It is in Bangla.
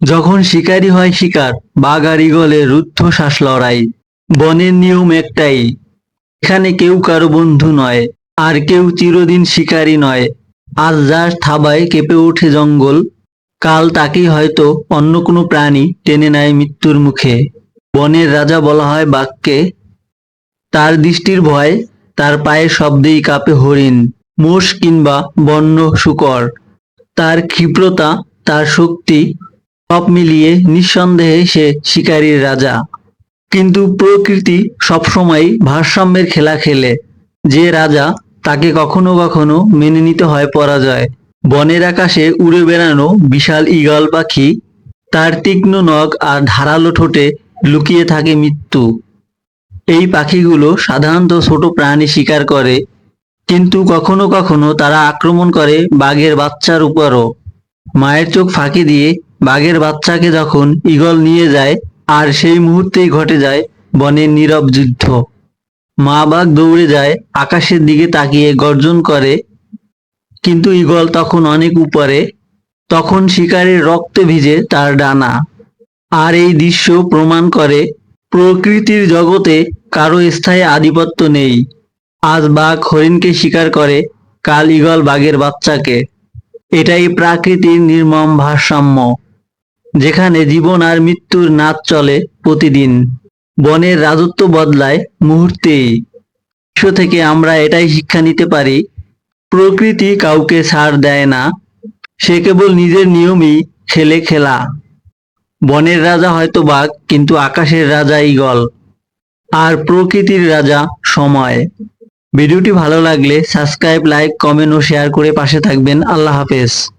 যখন শিকারি হয় শিকার, বাঘ আর ইগলের রুদ্ধ শ্বাস লড়াই। বনের নিয়ম একটাই, এখানে কেউ কারও বন্ধু নয়, আর কেউ চিরদিন শিকারী নয়। আজ যার থাবায় কেঁপে ওঠে জঙ্গল, কাল তাকেই হয়তো অন্য কোনো প্রাণী টেনে নেয় মৃত্যুর মুখে। বনের রাজা বলা হয় বাঘকে, তার দৃষ্টির ভয়, তার পায়ের শব্দেই কাঁপে হরিণ, মোষ কিংবা বন্য শুকর। তার ক্ষিপ্রতা, তার শক্তি সব মিলিয়ে নিঃসন্দেহে সে শিকারীর রাজা। কিন্তু প্রকৃতি সবসময় ভারসাম্যের খেলা খেলে। যে রাজা তাকে কখনো কখনো মেনে নিতে হয় পরাজয়। বনের আকাশে উড়ে বেড়ানো বিশাল ঈগল পাখি, তার তীক্ষ্ণ নখ আর ধারালো ঠোঁটে লুকিয়ে থাকে মৃত্যু। এই পাখিগুলো সাধারণত ছোট প্রাণী শিকার করে, কিন্তু কখনো কখনো তারা আক্রমণ করে বাঘের বাচ্চার উপরও। মায়ের চোখ ফাঁকি দিয়ে বাঘের বাচ্চাকে যখন ঈগল নিয়ে যায়, আর সেই মুহূর্তেই ঘটে যায় বনের নীরব যুদ্ধ। মা বাঘ দৌড়ে যায়, আকাশের দিকে তাকিয়ে গর্জন করে। কিন্তু ঈগল তখন অনেক উপরে, তখন শিকারের রক্তে ভিজে তার ডানা। আর এই দৃশ্য প্রমাণ করে প্রকৃতির জগতে কারও স্থায়ী আধিপত্য নেই। আজ বাঘ হরিণকে শিকার করে, কাল ঈগল বাঘের বাচ্চাকে। এটাই প্রাকৃতির নির্মম ভারসাম্য। যেখানে জীবন আর মৃত্যুর নাচ চলে প্রতিদিন। বনের রাজত্ব বদলায় মুহূর্তেই। বিশ্ব থেকে আমরা এটাই শিক্ষা নিতে পারি, প্রকৃতি কাউকে ছাড় দেয় না, সে কেবল নিজের নিয়মই খেলে খেলা। বনের রাজা হয়তো বাঘ, কিন্তু আকাশের রাজা ঈগল। আর প্রকৃতির রাজা সময়। ভিডিওটি ভালো লাগলে সাবস্ক্রাইব, লাইক, কমেন্ট ও শেয়ার করে পাশে থাকবেন। আল্লাহ হাফেজ।